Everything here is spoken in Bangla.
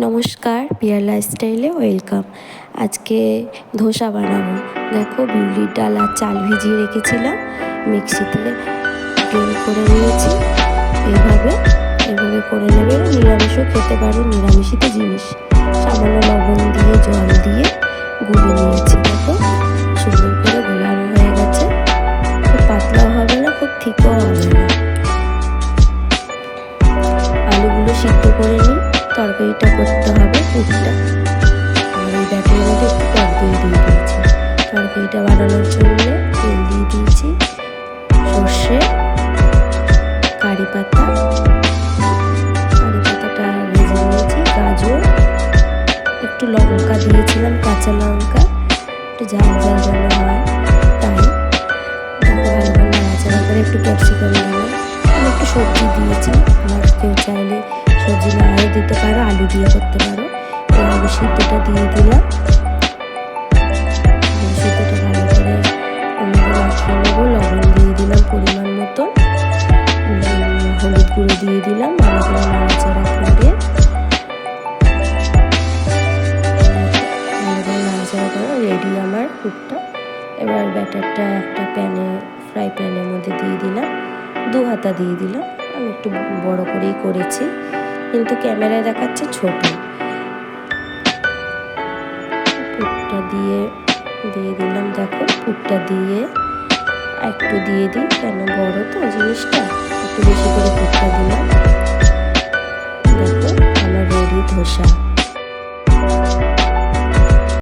নমস্কার পিয়ার লাইফস্টাইলে ওয়েলকাম আজকে ধোসা বানাবো। দেখো, বিউলির ডাল আর চাল ভিজিয়ে রেখেছিলাম। মিক্সিতে গ্রেন্ড করে নিয়েছি। এইভাবে এইভাবে করে নেবে। নিরামিষও খেতে পারো নিরামিষিত জিনিস। সামান্য লবণ দিয়ে, জল দিয়ে গুলে নিয়েছি। দেখো, সুন্দর করে গোলানো হয়ে গেছে। খুব পাতলাও হবে না, খুব ঠিকও হবে না। আলুগুলো সিদ্ধ করে নিই। তরকারিটা করতে হবে, পুরটা। আর এই ব্যাটের মধ্যে একটু দই দিয়ে দিয়েছি। তরকারিটা বানানোর জন্য তেল দিয়ে দিয়েছি, সর্ষে, কারি পাতা। কারি পাতাটা ভেজে নিয়েছি, গাজর। একটু লঙ্কা দিয়েছিলাম, কাঁচা লঙ্কা। একটু ঝাল ঝাল যেন হয়, তাই। ভালো ভালো নাড়াচাড়া করে একটু ক্যাপসিকাম দিলাম। একটু সবজি দিয়েছি, আমার কেউ চাইলে সবজি দিতে পারো, আলু দিয়ে করতে পারো। এই আলু সিদ্ধটা দিয়ে দিলাম। আলু ভালো করে মাখিয়ে নেব। লবণ দিয়ে দিলাম পরিমাণ মতো। হলুদ গুঁড়ো দিয়ে দিলাম, ভালো করে নাড়াচাড়া করে। ভালো রেডি আমার কুকটা এবার ব্যাটারটা একটা প্যানে ফ্রাই প্যানের মধ্যে দিয়ে দিলাম। দু হাতা দিয়ে দিলাম। আমি একটু বড় করেই করেছি। কিন্তু ক্যামেরায় দেখাচ্ছে ছোট পুটটা দিয়ে দিয়ে দিলাম, দেখো, পুটটা দিয়ে একটু দিয়ে দিই, কেন বড় তো জিনিসটা? একটু বেশি করে পুটটা দিলাম। দেখো, আমার রেডি ধোসা।